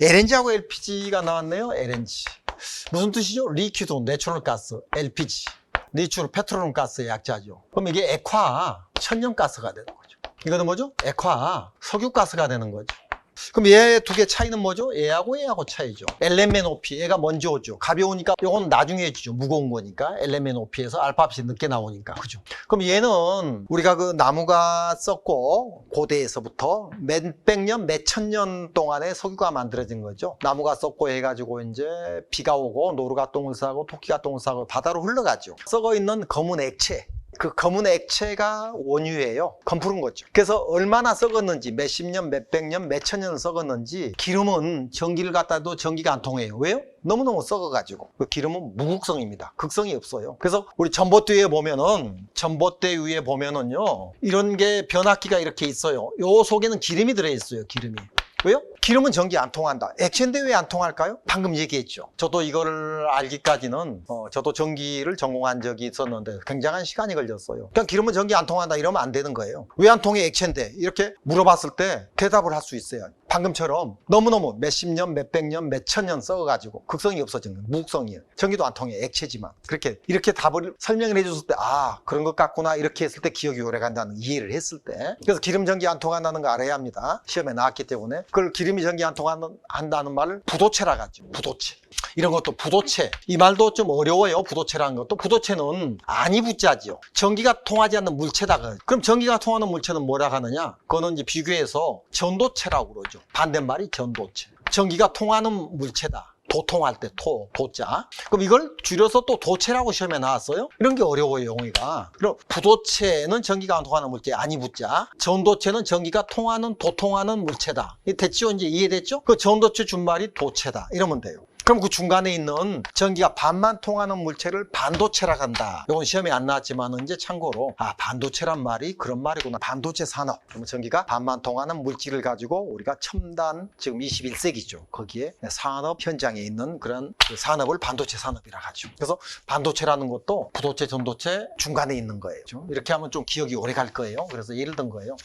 LNG하고 LPG가 나왔네요. LNG. 무슨 뜻이죠? 리퀴드 내추럴 가스, LPG. 리추럴 페트롤 가스의 약자죠. 그럼 이게 액화 천연 가스가 되는 거죠. 이거는 뭐죠? 액화 석유 가스가 되는 거죠. 그럼 얘 두 개 차이는 뭐죠? 얘하고 얘하고 차이죠. LMNOP, 얘가 먼저 오죠. 가벼우니까 이건 나중에 해주죠. 무거운 거니까. LMNOP에서 알파벳이 늦게 나오니까. 그죠? 그럼 얘는 우리가 그 나무가 썼고 고대에서부터 몇백 년, 몇천 년 동안에 석유가 만들어진 거죠. 나무가 썼고 해가지고 이제 비가 오고 노루가 똥을 싸고 토끼가 똥을 싸고 바다로 흘러가죠. 썩어 있는 검은 액체. 그 검은 액체가 원유예요. 검푸른 거죠. 그래서 얼마나 썩었는지 몇십 년, 몇백 년, 몇천 년 썩었는지 기름은 전기를 갖다도 전기가 안 통해요. 왜요? 너무너무 썩어가지고 그 기름은 무극성입니다. 극성이 없어요. 그래서 우리 전봇대 위에 보면은 전봇대 위에 보면은요 이런 게 변압기가 이렇게 있어요. 요 속에는 기름이 들어있어요. 기름이. 왜요? 기름은 전기 안 통한다. 액체인데 왜 안 통할까요? 방금 얘기했죠. 저도 이거를 알기까지는 어, 저도 전기를 전공한 적이 있었는데 굉장한 시간이 걸렸어요. 그냥 기름은 전기 안 통한다 이러면 안 되는 거예요. 왜 안 통해 액체인데 이렇게 물어봤을 때 대답을 할 수 있어요. 방금처럼 너무너무 몇십 년, 몇백 년, 몇천 년 썩어가지고 극성이 거예요. 무극성이에요. 전기도 안 통해 액체지만 그렇게 이렇게 답을 설명을 해줬을 때 아 그런 것 같구나 이렇게 했을 때 기억이 오래 간다는 이해를 했을 때 그래서 기름 전기 안 통한다는 거 알아야 합니다. 시험에 나왔기 때문에 그걸 기름이 전기 안 통한다는 말을 부도체라고 하죠. 부도체. 이런 것도 부도체. 이 말도 좀 어려워요. 부도체라는 것도. 부도체는 안이 붙자지요. 전기가 통하지 않는 물체다. 그럼 전기가 통하는 물체는 뭐라 하느냐? 그거는 이제 비교해서 전도체라고 그러죠. 반대말이 전도체. 전기가 통하는 물체다. 도통할 때 토, 도자. 그럼 이걸 줄여서 또 도체라고 시험에 나왔어요? 이런 게 어려워요, 용어가. 그럼 부도체는 전기가 안 통하는 물체, 아니 붙자. 전도체는 전기가 통하는, 도통하는 물체다. 이 됐죠? 이제 이해됐죠? 그 전도체 준말이 도체다. 이러면 돼요. 그럼 그 중간에 있는 전기가 반만 통하는 물체를 반도체라고 한다. 이건 시험에 안 나왔지만 이제 참고로 아 반도체란 말이 그런 말이구나. 반도체 산업. 그러면 전기가 반만 통하는 물질을 가지고 우리가 첨단 지금 21세기죠. 거기에 산업 현장에 있는 그런 그 산업을 반도체 산업이라 하죠. 그래서 반도체라는 것도 부도체, 전도체 중간에 있는 거예요. 이렇게 하면 좀 기억이 오래 갈 거예요. 그래서 예를 든 거예요.